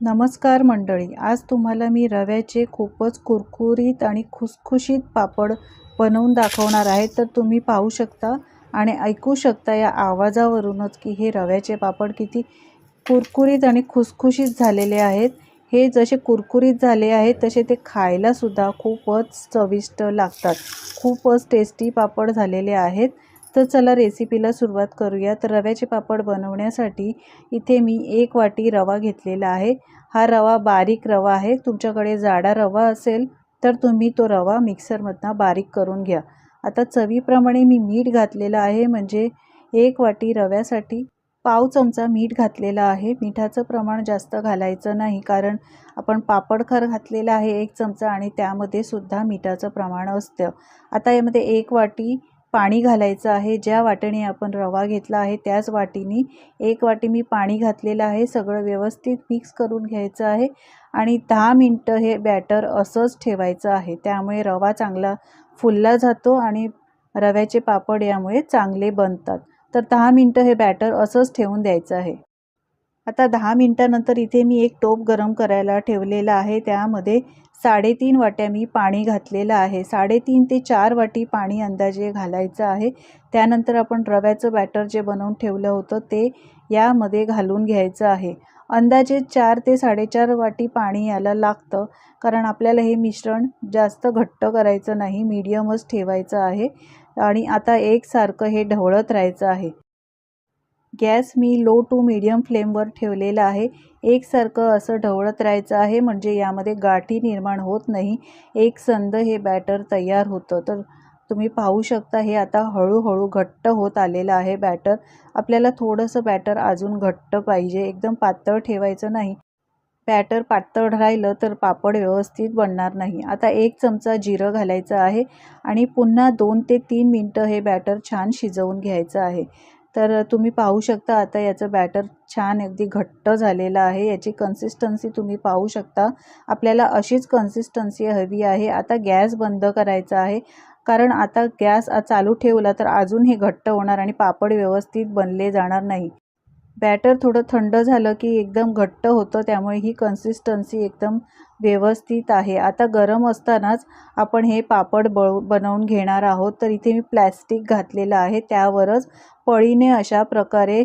नमस्कार मंडळी आज तुम्हाला मी रव्याचे खूपच कुरकुरीत आणि खुसखुशीत पापड बनवून दाखवणार आहे. तर तुम्ही पाहू शकता आणि ऐकू शकता या आवाजावरूनच की हे रव्याचे पापड किती कुरकुरीत आणि खुसखुशीत झालेले आहेत. हे जसे कुरकुरीत झाले आहेत तसे ते खायलासुद्धा खूपच चविष्ट लागतात. खूपच टेस्टी पापड झालेले आहेत. तर चला रेसिपीला सुरुवात करूया. तर रव्याचे पापड बनवण्यासाठी इथे मी एक वाटी रवा घेतलेला आहे. हा रवा बारीक रवा आहे. तुमच्याकडे जाडा रवा असेल तर तुम्ही तो रवा मिक्सरमधनं बारीक करून घ्या. आता चवीप्रमाणे मी मीठ घातलेलं आहे. म्हणजे एक वाटी रव्यासाठी पाव चमचा मीठ घातलेला आहे. मिठाचं प्रमाण जास्त घालायचं नाही कारण आपण पापडखर घातलेला आहे एक चमचा आणि त्यामध्ये सुद्धा मिठाचं प्रमाण असतं. आता यामध्ये एक वाटी पाणी घालायचं आहे. ज्या वाटीने आपण रवा घेतला आहे त्याच वाटीने एक वाटी मी पाणी घातलेलं आहे. सगळं व्यवस्थित मिक्स करून घ्यायचं आहे आणि दहा मिनटं हे बॅटर असंच ठेवायचं आहे. त्यामुळे रवा चांगला फुलला जातो आणि रव्याचे पापड यामुळे चांगले बनतात. तर दहा मिनटं हे बॅटर असंच ठेवून द्यायचं आहे. आता दहा मिनटानंतर इथे मी एक टोप गरम करायला ठेवलेला आहे. त्यामध्ये साडेतीन वाट्या मी पाणी घातलेलं आहे. साडेतीन ते चार वाटी पाणी अंदाजे घालायचं आहे. त्यानंतर आपण रव्याचं बॅटर जे बनवून ठेवलं होतं ते यामध्ये घालून घ्यायचं आहे. अंदाजे चार ते साडेचार वाटी पाणी याला लागतं कारण आपल्याला हे मिश्रण जास्त घट्ट करायचं नाही मीडियमच ठेवायचं आहे. आणि आता एकसारखं हे ढवळत राहायचं आहे. गॅस मी लो टू मीडियम फ्लेमवर ठेवलेला आहे. एकसारखं असं ढवळत राहायचं आहे म्हणजे यामध्ये गाठी निर्माण होत नाही. एक संद हे बॅटर तयार होतं. तर तुम्ही पाहू शकता हे आता हळूहळू घट्ट होत आलेलं आहे बॅटर. आपल्याला थोडंसं बॅटर अजून घट्ट पाहिजे. एकदम पातळ ठेवायचं नाही. बॅटर पातळ राहिलं तर पापड व्यवस्थित बनणार नाही. आता एक चमचा जिरं घालायचं आहे आणि पुन्हा दोन ते तीन मिनटं हे बॅटर छान शिजवून घ्यायचं आहे. तर तुम्ही पाहू शकता आता याचं बॅटर छान अगदी घट्ट झालेलं आहे. याची कन्सिस्टन्सी तुम्ही पाहू शकता. आपल्याला अशीच कन्सिस्टन्सी हवी आहे. आता गॅस बंद करायचा आहे. कारण आता गॅस चालू ठेवला तर अजून हे घट्ट होणार आणि पापड व्यवस्थित बनले जाणार नाही. बॅटर थोडं थंड झालं की एकदम घट्ट होतं त्यामुळे ही कन्सिस्टन्सी एकदम व्यवस्थित आहे. आता गरम असतानाच आपण हे पापड बळ बनवून घेणार आहोत. तर इथे मी प्लॅस्टिक घातलेलं आहे. त्यावरच पळीने अशा प्रकारे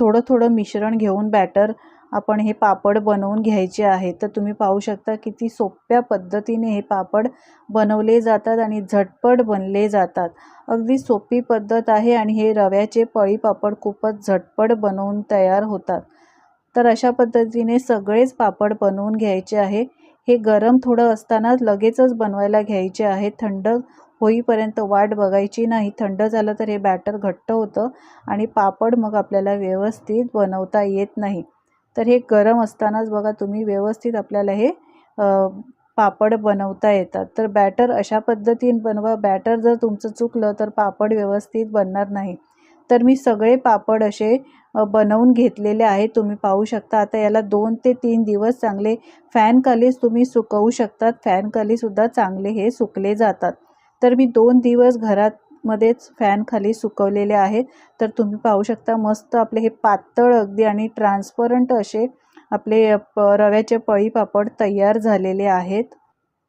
थोडं थोडं मिश्रण घेऊन बॅटर आपण हे पापड बनवून घ्यायचे आहे तर तुम्ही पाहू शकता किती सोप्या पद्धतीने हे पापड बनवले जातात आणि झटपट बनले जातात. अगदी सोपी पद्धत आहे आणि हे रव्याचे पळी पापड खूपच झटपट बनवून तयार होतात. तर अशा पद्धतीने सगळेच पापड बनवून घ्यायचे आहे. हे गरम थोडं असतानाच लगेचच बनवायला घ्यायचे आहे. थंड होईपर्यंत वाट बघायची नाही. थंड झालं तर हे बॅटर घट्ट होतं आणि पापड मग आपल्याला व्यवस्थित बनवता येत नाही. तर हे गरम असतानाच बघा तुम्ही व्यवस्थित आपल्याला हे पापड बनवता येतात. तर बॅटर अशा पद्धतीने बनवा. बॅटर जर तुमचं चुकलं तर पापड व्यवस्थित बनणार नाही. तर मी सगळे पापड असे बनवून घेतलेले आहेत. तुम्ही पाहू शकता. आता याला दोन ते तीन दिवस चांगले फॅनखालीच तुम्ही सुकवू शकतात. फॅनखालीसुद्धा चांगले हे सुकले जातात. तर मी दोन दिवस घरात मध्येच फॅन खाली सुकवलेले आहेत. तर तुम्ही पाहू शकता मस्त आपले हे पातळ अगदी आणि ट्रान्सपरंट असे आपले रव्याचे पळी पापड तयार झालेले आहेत.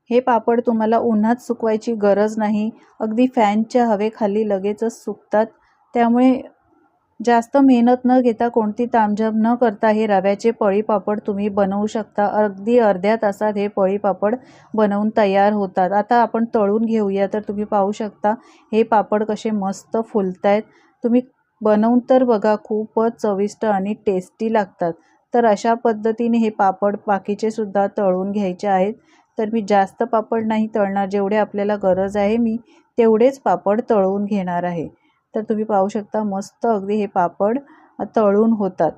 हे पापड तुम्हाला उन्हात सुकवायची गरज नाही. अगदी फॅनच्या हवेखाली लगेचच सुकतात. त्यामुळे जास्त मेहनत न घेता कोणती तामझाम न करता हे रव्याचे पळी पापड तुम्ही बनवू शकता. अगदी अर्ध्या तासात हे पळी पापड बनवून तयार होतात. आता आपण तळून घेऊया. तर तुम्ही पाहू शकता हे पापड कसे मस्त फुलत आहेत तुम्ही बनवून तर बघा खूपच चविष्ट आणि टेस्टी लागतात. तर अशा पद्धतीने हे पापड बाकीचे सुद्धा तळून घ्यायचे आहेत. तर मी जास्त पापड नाही तळणार. जेवढे आपल्याला गरज आहे मी तेवढेच पापड तळून घेणार आहे. तर तुम्ही पाहू शकता मस्त अगदी हे पापड तळून होतात.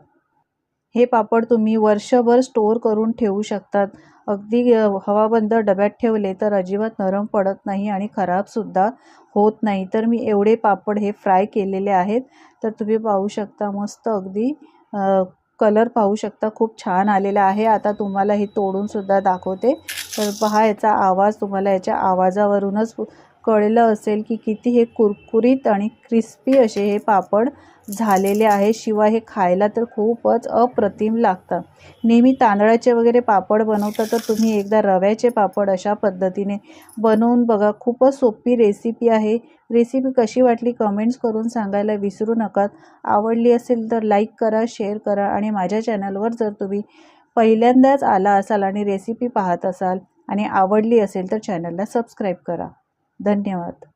हे पापड तुम्ही वर्षभर स्टोअर करून ठेवू शकतात. अगदी हवाबंद डब्यात ठेवले तर अजिबात नरम पडत नाही आणि खराबसुद्धा होत नाही. तर मी एवढे पापड हे फ्राय केलेले आहेत. तर तुम्ही पाहू शकता मस्त अगदी कलर पाहू शकता. खूप छान आलेला आहे. आता तुम्हाला हे तोडूनसुद्धा दाखवते. तर पहा याचा आवाज तुम्हाला याच्या आवाजावरूनच कळलं असेल की किती हे कुरकुरीत आणि क्रिस्पी असे हे पापड झालेले आहे. शिवाय हे खायला तर खूपच अप्रतिम लागतं नेहमी तांदळाचे वगैरे पापड बनवता तर तुम्ही एकदा रव्याचे पापड अशा पद्धतीने बनवून बघा. खूपच सोपी रेसिपी आहे. रेसिपी कशी वाटली कमेंट्स करून सांगायला विसरू नका. आवडली असेल तर लाईक करा शेअर करा आणि माझ्या चॅनलवर जर तुम्ही पहिल्यांदाच आला असाल आणि रेसिपी पाहत असाल आणि आवडली असेल तर चॅनलला सबस्क्राईब करा. धन्यवाद.